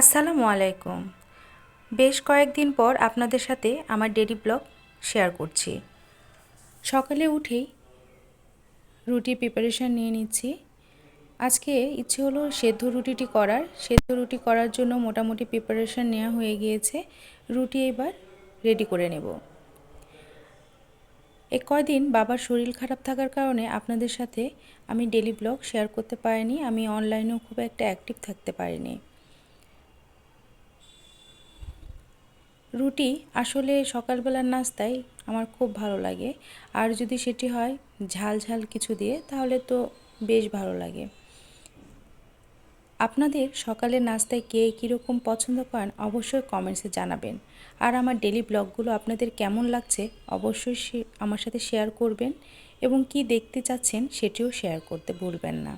আসসালামু আলাইকুম। বেশ কয়েকদিন পর আপনাদের সাথে আমার ডেলি ব্লগ শেয়ার করছি। সকালে উঠেই রুটি প্রিপারেশান নিয়ে নিচ্ছি। আজকে ইচ্ছে হলো সেদ্ধ রুটিটি করার। সেদ্ধ রুটি করার জন্য মোটামুটি প্রিপারেশান নেওয়া হয়ে গিয়েছে। রুটি এবার রেডি করে নেব। এ কয়দিন বাবার শরীর খারাপ থাকার কারণে আপনাদের সাথে আমি ডেলি ব্লগ শেয়ার করতে পারিনি। আমি অনলাইনেও খুব একটা অ্যাক্টিভ থাকতে পারিনি। রুটি আসলে সকালবেলার নাস্তায় আমার খুব ভালো লাগে। আর যদি সেটি হয় ঝাল ঝাল কিছু দিয়ে তাহলে তো বেশ ভালো লাগে। আপনাদের সকালের নাস্তায় কে কীরকম পছন্দ করেন অবশ্যই কমেন্টসে জানাবেন। আর আমার ডেলি ব্লগগুলো আপনাদের কেমন লাগছে অবশ্যই আমার সাথে শেয়ার করবেন এবং কি দেখতে চাচ্ছেন সেটিও শেয়ার করতে ভুলবেন না।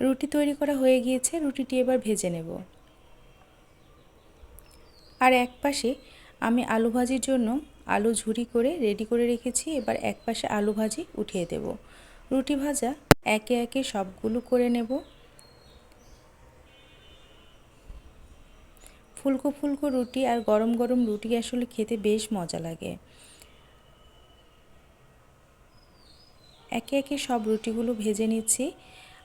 রুটি তৈরি করা হয়ে গিয়েছে, রুটিটি এবার ভেজে নেব। আর এক পাশে আমি আলু ভাজির জন্য আলু ঝুরি করে রেডি করে রেখেছি। এবার এক পাশে আলু ভাজি উঠিয়ে দেব। রুটি ভাজা একে একে সবগুলো করে নেব। ফুলকো ফুলকো রুটি আর গরম গরম রুটি আসলে খেতে বেশ মজা লাগে। একে একে সব রুটিগুলো ভেজে নিচ্ছি।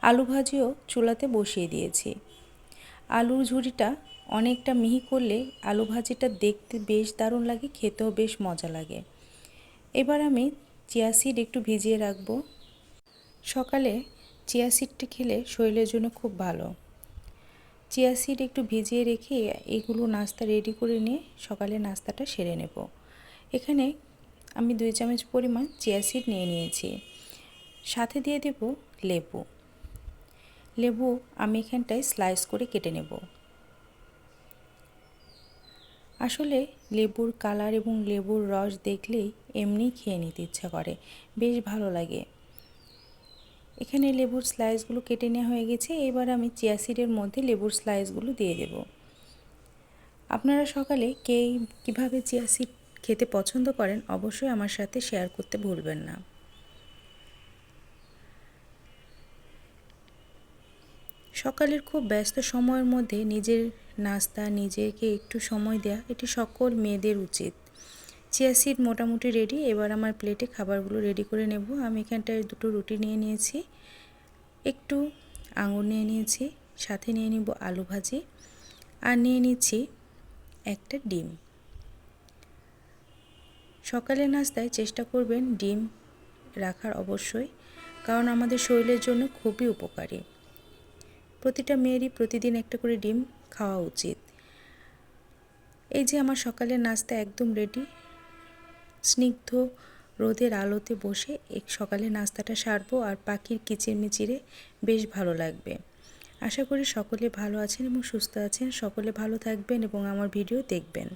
আলু ভাজিও চুলাতে বসিয়ে দিয়েছি। আলুর ঝুড়িটা অনেকটা মিহি করলে আলু ভাজিটা দেখতে বেশ দারুণ লাগে, খেতেও বেশ মজা লাগে। এবার আমি চিয়া সিড একটু ভিজিয়ে রাখব। সকালে চিয়া সিডটা খেলে শরীরের জন্য খুব ভালো। চিয়া সিড একটু ভিজিয়ে রেখে এগুলো নাস্তা রেডি করে নিয়ে সকালে নাস্তাটা সেরে নেব। এখানে আমি দুই চামচ পরিমাণ চিয়া সিড নিয়ে নিয়েছি। সাথে দিয়ে দেব লেবু। লেবু আমি এখানটায় স্লাইস করে কেটে নেব। আসলে লেবুর কালার এবং লেবুর রস দেখলেই এমনি খেয়ে নিতে ইচ্ছা করে, বেশ ভালো লাগে। এখানে লেবুর স্লাইসগুলো কেটে নেওয়া হয়ে গেছে, এবার আমি চিয়াসিডের মধ্যে লেবুর স্লাইসগুলো দিয়ে দেব। আপনারা সকালে কে কীভাবে চিয়াসিড খেতে পছন্দ করেন, অবশ্যই আমার সাথে শেয়ার করতে ভুলবেন না। সকালের খুব ব্যস্ত সময়ের মধ্যে নিজের নাস্তা, নিজেকে একটু সময় দেয়া, এটি সকল মেয়েদের উচিত। চিয়া সিড মোটামুটি রেডি, এবার আমার প্লেটে খাবারগুলো রেডি করে নেব। আমি এখানটায় দুটো রুটি নিয়ে নিয়েছি, একটু আঙুর নিয়ে নিয়েছি, সাথে নিয়ে নিব আলু ভাজি, আর নিয়ে নিচ্ছি একটা ডিম। সকালের নাস্তায় চেষ্টা করবেন ডিম রাখার অবশ্যই, কারণ আমাদের শরীরের জন্য খুবই উপকারী। প্রতিটা মেয়েরই প্রতিদিন একটা করে ডিম খাওয়া উচিত। এই যে আমার সকালের নাস্তা একদম রেডি স্নিগ্ধ রোদের আলোতে বসে এক সকালে নাস্তাটা সারবো আর পাখির কিচিরমিচিরে বেশ ভালো লাগবে। আশা করি সকলে ভালো আছেন এবং সুস্থ আছেন। সকলে ভালো থাকবেন এবং আমার ভিডিও দেখবেন।